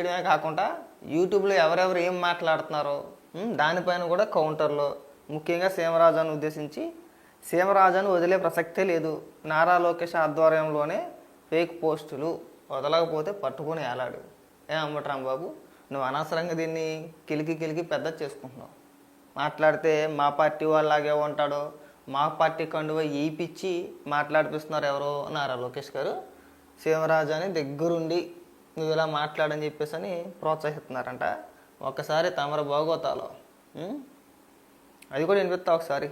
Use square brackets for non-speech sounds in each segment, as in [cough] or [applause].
చేయడమే కాకుండా యూట్యూబ్లో ఎవరెవరు ఏం మాట్లాడుతున్నారో దానిపైన కూడా కౌంటర్లో ముఖ్యంగా సీమరాజాను ఉద్దేశించి సీమరాజాను వదిలే ప్రసక్తే లేదు. నారా లోకేష్ ఆధ్వర్యంలోనే ఫేక్ పోస్టులు వదలకపోతే పట్టుకొని ఏలాడు. ఏ అమ్మటరాం బాబు నువ్వు అనవసరంగా దీన్ని కిలికి కిలికి పెద్ద చేసుకుంటున్నావు. మాట్లాడితే మా పార్టీ వాళ్ళలాగే ఉంటాడో మా పార్టీ కండువ ఈపిచ్చి మాట్లాడిపిస్తున్నారు ఎవరో నారా లోకేష్ గారు. సీమరాజాని దగ్గరుండి నువ్వు ఇలా మాట్లాడని చెప్పేసి అని ప్రోత్సహిస్తున్నారంట. ఒకసారి తమర బాగోతాలో. అది కూడా వినిపిస్తా ఒకసారి.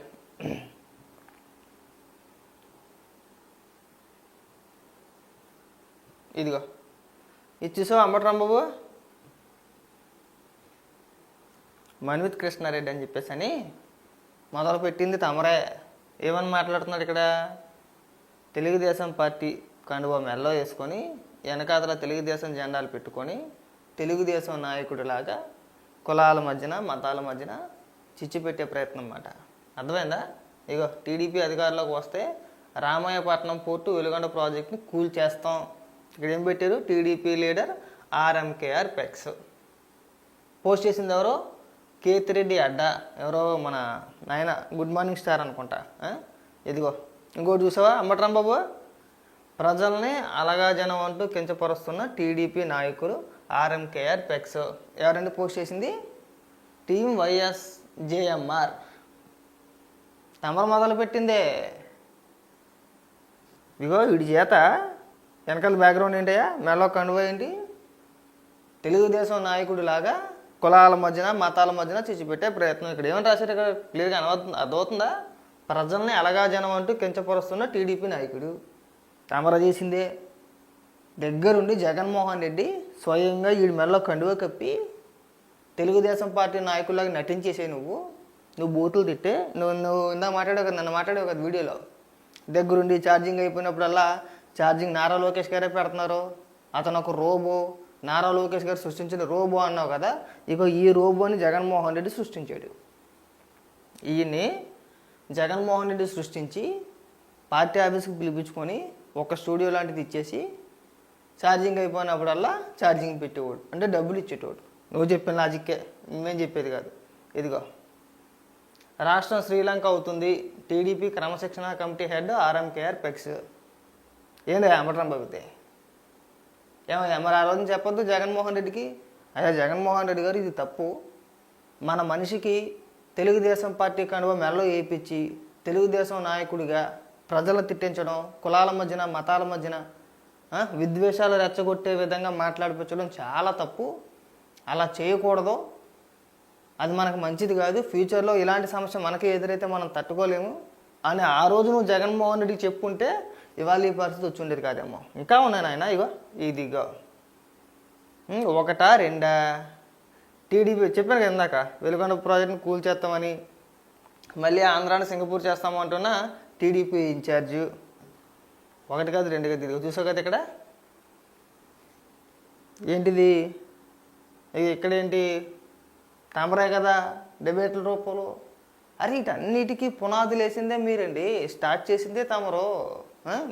ఇదిగో. ఇచ్చేసావు అమ్మటరాం బాబు మన్విత్ కృష్ణారెడ్డి అని చెప్పేసి అని మొదలు పెట్టింది తమరే. ఏమని మాట్లాడుతున్నాడు ఇక్కడ? తెలుగుదేశం పార్టీ కండువా మెల్లో వేసుకొని వెనకాతల తెలుగుదేశం జెండాలు పెట్టుకొని తెలుగుదేశం నాయకుడిలాగా కులాల మధ్యన మతాల మధ్యన చిచ్చు పెట్టే ప్రయత్నం అన్నమాట. అర్థమైందా? ఇగో టీడీపీ అధికారంలోకి వస్తే రామాయపట్నం పోర్టు వెలుగొండ ప్రాజెక్ట్ని కూల్ చేస్తాం. ఇక్కడ ఏం పెట్టారు? టీడీపీ లీడర్ ఆర్ఎంకేఆర్ పెక్స్. పోస్ట్ చేసింది ఎవరో? కేతిరెడ్డి అడ్డా. ఎవరో మన నాయన గుడ్ మార్నింగ్ స్టార్ అనుకుంటా. ఇదిగో ఇంకోటి చూసావా? అమ్మట్రాం బాబు ప్రజల్ని అలగా జనం అంటూ కించపరుస్తున్న టీడీపీ నాయకులు ఆర్ఎంకేఆర్ పెక్స్. ఎవరండి పోస్ట్ చేసింది? Team YS JMR. తమరు మొదలుపెట్టిందే. ఇగో వీడి చేత వెనకాల బ్యాక్గ్రౌండ్ ఏంటయ్యా? మెల్లో కండువా ఏంటి? తెలుగుదేశం నాయకుడిలాగా కులాల మధ్యన మతాల మధ్యన చిచ్చిపెట్టే ప్రయత్నం ఇక్కడ. ఏమని రాశారు ఇక్కడ? క్లియర్గా అనవుతుంది అర్థమవుతుందా? ప్రజల్ని అలగా జనం అంటూ కించపరుస్తున్న టీడీపీ నాయకుడు. తమర చేసిందే దగ్గరుండి జగన్మోహన్ రెడ్డి స్వయంగా వీడి మెడలో కండువ కప్పి తెలుగుదేశం పార్టీ నాయకులాగా నటించేసే నువ్వు. నువ్వు బూతులు తిట్టే. నువ్వు నువ్వు ఇందా మాట్లాడావు కదా నన్ను మాట్లాడావు కదా వీడియోలో. దగ్గరుండి ఛార్జింగ్ అయిపోయినప్పుడల్లా ఛార్జింగ్ నారా లోకేష్ గారే పెడుతున్నారు. అతను ఒక రోబో. నారా లోకేష్ గారు సృష్టించిన రోబో అన్నావు కదా. ఇక ఈ రోబోని జగన్మోహన్ రెడ్డి సృష్టించాడు. ఈయన్ని జగన్మోహన్ రెడ్డి సృష్టించి పార్టీ ఆఫీస్కి పిలిపించుకొని ఒక స్టూడియో లాంటిది ఇచ్చేసి ఛార్జింగ్ అయిపోయినప్పుడల్లా ఛార్జింగ్ పెట్టేవాడు. అంటే డబ్బులు ఇచ్చేటోడు. నువ్వు చెప్పిన లాజిక్కే మేమేం చెప్పేది కాదు. ఇదిగో. రాష్ట్రం శ్రీలంక అవుతుంది. టీడీపీ క్రమశిక్షణ కమిటీ హెడ్ ఆర్ఎంకేఆర్ పెక్స్. ఏందా అమటం బాబుతే ఏమయ్యా మరి ఆ రోజున చెప్పొద్దు జగన్మోహన్ రెడ్డికి. అయ్యా జగన్మోహన్ రెడ్డి గారు ఇది తప్పు. మన మనిషికి తెలుగుదేశం పార్టీ కనువ మెల్లో వేయించి తెలుగుదేశం నాయకుడిగా ప్రజలు తిట్టించడం కులాల మధ్యన మతాల మధ్యన విద్వేషాలు రెచ్చగొట్టే విధంగా మాట్లాడిపించడం చాలా తప్పు. అలా చేయకూడదు. అది మనకు మంచిది కాదు. ఫ్యూచర్లో ఇలాంటి సమస్య మనకి ఎదురైతే మనం తట్టుకోలేము. అని ఆ రోజు నువ్వు జగన్మోహన్ రెడ్డికి చెప్పుంటే ఇవాళ ఈ పరిస్థితి వచ్చిండేది కాదేమో. ఇంకా ఉన్నాయి నాయన ఇగో ఇదిగో. ఒకటా రెండా? టీడీపీ చెప్పాను కదా ఇందాక వెలుగొండ ప్రాజెక్ట్ని కూల్ చేస్తామని మళ్ళీ ఆంధ్రాని సింగపూర్ చేస్తాము అంటున్నా. టీడీపీ ఇన్ఛార్జు ఒకటి కాదు రెండు కాదు ఇదిగో చూసావు కదా ఇక్కడ? ఏంటిది? ఇది ఇక్కడేంటి తమరే కదా డిబేట్ల రూపంలో. అరే వీటన్నిటికీ పునాదులు వేసిందే మీరండి. స్టార్ట్ చేసిందే తమరు.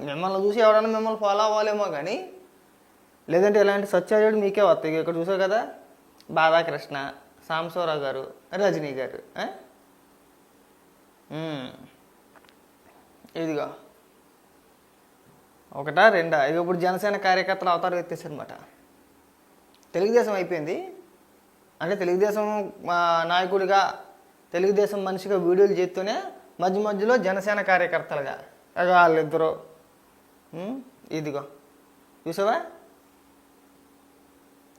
మిమ్మల్ని చూసి ఎవరైనా మిమ్మల్ని ఫాలో అవ్వాలేమో కానీ లేదంటే ఇలాంటి సత్యాజుడు మీకే వస్తాయి. ఇక్కడ చూసావు కదా? బాధాకృష్ణ సాంబశివరావు గారు రజనీ గారు. ఇదిగో. ఒకటా రెండా? ఇక ఇప్పుడు జనసేన కార్యకర్తలు అవతారం ఎత్తేసారనమాట తెలుగుదేశం అయిపోయింది. అంటే తెలుగుదేశం నాయకుడిగా తెలుగుదేశం మనిషిగా వీడియోలు చేస్తూనే మధ్య మధ్యలో జనసేన కార్యకర్తలుగా. వాళ్ళిద్దరు. ఇదిగో. చూసావా?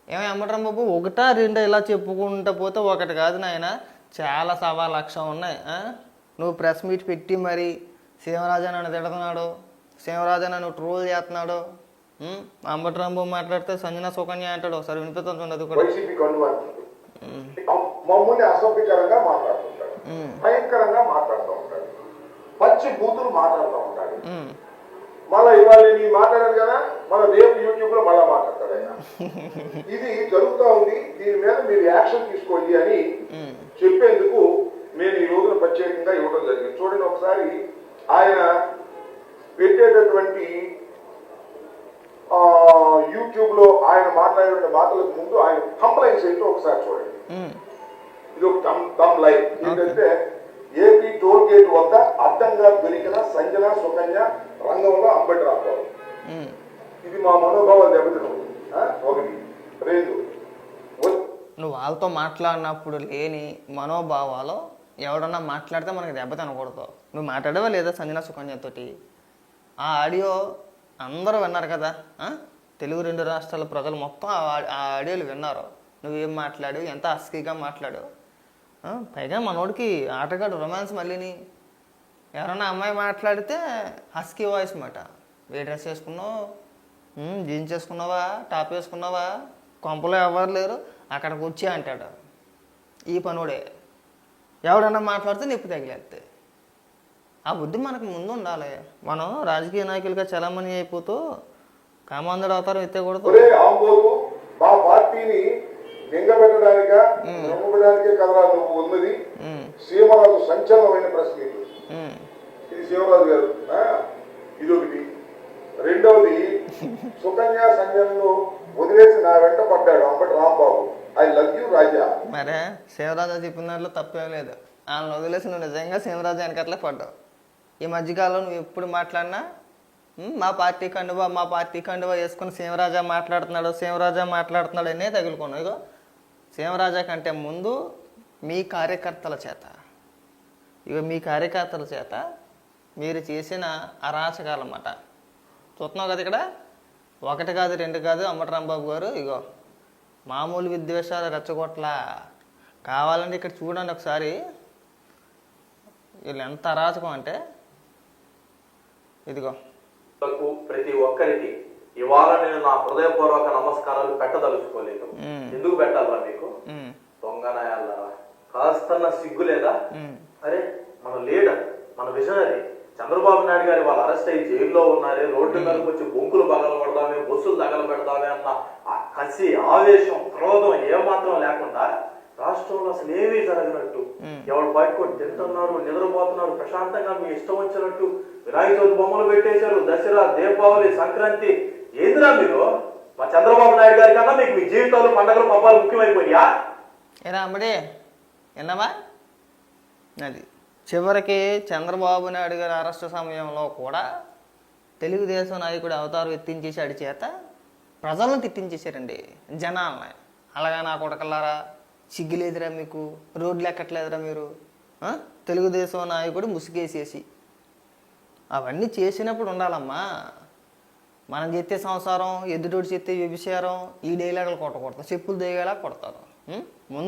ఏమో అమ్మటం బాబు? ఒకటా రెండా ఇలా చెప్పుకుంటా పోతే ఒకటి కాదు నాయన. చాలా సవా లక్షం ఉన్నాయి. నువ్వు ప్రెస్ మీట్ పెట్టి మరి సీమరాజా నన్ను తిడుతున్నాడు. సీమరాజా నన్ను ట్రోల్ చేస్తున్నాడు. ఉమ్, అంబటరాం బాబు మాట్లాడితే సంజన సుకన్య అంటాడు. ఒకసారి వినిపిస్తుంది చూడండి కూడా. మమ్మల్ని అసభ్యకరంగా మాట్లాడుతుంటాడు. భయంకరంగా మాట్లాడుతూ ఉంటాడు. పచ్చి బూతులు మాట్లాడుతూ ఉంటాడు. మళ్ళా ఇవాళ నేను మాట్లాడాను కదా మళ్ళీ రేపు యూట్యూబ్లో మళ్ళా మాట్లాడతాడు ఆయన. [laughs] ఇది జరుగుతూ ఉంది దీని మీద మీరు యాక్షన్ తీసుకోండి అని చెప్పేందుకు నేను ఈ రోజున ప్రత్యేకంగా ఇవ్వడం జరిగింది. చూడండి ఒకసారి ఆయన పెట్టేటటువంటి యూట్యూబ్లో ఆయన మాట్లాడిన మాటలకు ముందు ఆయన కంప్లైంట్స్ ఏంటో ఒకసారి చూడండి. ఉమ్, ఇది ఒక తమ్ తమ్ లైన్. ఏంటంటే ఏపీ టోల్ గేట్ వద్ద అడ్డంగా దొరికిన సంజన సుకన్య రంగంలో అంబటి రాంబాబు. ఉమ్. ఇది మా మనోభావాలు దెబ్బతినం? ఒకటి రెండు నువ్వు వాళ్ళతో మాట్లాడినప్పుడు లేని మనోభావాలు ఎవడన్నా మాట్లాడితే మనకి దెబ్బ తినకూడదు నువ్వు మాట్లాడవా లేదా సంజన సుకన్యతోటి ఆ ఆడియో అందరూ విన్నారు కదా తెలుగు రెండు రాష్ట్రాల ప్రజలు మొత్తం ఆ ఆడియోలు విన్నారు. నువ్వేం మాట్లాడు ఎంత అస్కీగా మాట్లాడు? పైగా మనోడికి ఆటగాడు రొమాన్స్ మళ్ళీని. ఎవరన్నా అమ్మాయి మాట్లాడితే హస్కీ వాయిస్ మాట. వే డ్రెస్ వేసుకున్నావు? జీన్స్ వేసుకున్నావా? టాప్ వేసుకున్నావా? కొంపలో ఎవరు లేరు? అక్కడికి వచ్చి అంటాడు. ఈ పనుడే. ఎవడన్నా మాట్లాడితే నిప్పు తగిలేస్తే ఆ బుద్ధి మనకు ముందు ఉండాలి మనం రాజకీయ నాయకులుగా చలామణి అయిపోతూ కామాంధుడు అవతారం ఎత్తకూడదు. మా పార్టీని నింగబెట్టడానిక నింగబెట్టడానికే కదరా నువ్వు ఉన్నది. సీమరాజు సంచలనమైన ఉమ్, ఇది. శివరాజు గారు. ఆ? ఇదొకటి. రెండవది [laughs] సుకన్య సంజయను వదిలేసి నా వెంట పడ్డాడు Ambati Rambabu. I love you Raja. మరే శివరాజా చెప్పిన దాంట్లో తప్పేం లేదు. వాళ్ళని వదిలేసి నువ్వు నిజంగా శివరాజు వెనకట్లే పడ్డావు. ఈ మధ్యకాలంలో నువ్వు ఎప్పుడు మాట్లాడినా మా పార్టీ కండువా మా పార్టీ కండువా వేసుకుని శివరాజా మాట్లాడుతున్నాడు సీమరాజా మాట్లాడుతున్నాడు అనే తగులుకున్నావు. ఇగో సీమరాజా కంటే ముందు మీ కార్యకర్తల చేత ఇక మీ కార్యకర్తల చేత మీరు చేసిన అరాచకాలన్నమాట. చూస్తున్నావు కదా ఇక్కడ? ఒకటి కాదు రెండు కాదు అమ్మటరాంబాబు గారు ఇగో మామూలు విద్వేషాలు రెచ్చగొట్ల. కావాలంటే ఇక్కడ చూడండి ఒకసారి వీళ్ళు ఎంత అరాచకం అంటే ఇదిగో. ప్రతి ఒక్కరికి ఇవాళ నేను నా హృదయపూర్వక నమస్కారాలు పెట్టదలుచుకోలేదు. ఎందుకు పెట్టాలా మీకు దొంగనాయాలరా కాస్తన్న సిగ్గు లేదా అరే మన లీడర్ మన విజనరీ. చంద్రబాబు నాయుడు గారి వాళ్ళు అరెస్ట్ అయ్యి జైల్లో ఉన్నారే రోడ్డు మీదకి వచ్చి బొంకులు పగలబడదామే బస్సులు తగలబెడదామే అన్న ఆ కసి ఆవేశం క్రోధం ఏమాత్రం లేకుండా రాష్ట్రంలో అసలు ఏమీ జరగనట్టు. ఎవరు బయటకు తింటున్నారు నిద్రపోతున్నారు ప్రశాంతంగా మీ ఇష్టం వచ్చినట్టు వినాయక చవితి బొమ్మలు పెట్టేశారు దసరా దీపావళి సంక్రాంతి. ఏందిరా మీరు? మా చంద్రబాబు నాయుడు గారి కన్నా మీకు మీ జీవితాలు పండుగలు పబ్బాలు ముఖ్యమైపోయా ఏరా అమ్మడి విన్నావా? అది చివరికి చంద్రబాబు నాయుడు గారి అరెస్టు సమయంలో కూడా తెలుగుదేశం నాయకుడు అవతారం ఎత్తించేసాడు చేత ప్రజలను తిట్టించేశారండి జనాల్ని. అలాగా నా కొడకల్లారా సిగ్గులేదురా మీకు? రోడ్లు ఎక్కట్లేదురా మీరు? తెలుగుదేశం నాయకుడు ముసుగేసేసి. అవన్నీ చేసినప్పుడు ఉండాలమ్మా. మనం చేస్తే సంసారం ఎదుటోడు చెత్తే వ్యభిచారం ఈ డైలాగులు కొట్టకూడదు. చెప్పులు దేగేలా కొడతారు. ముందు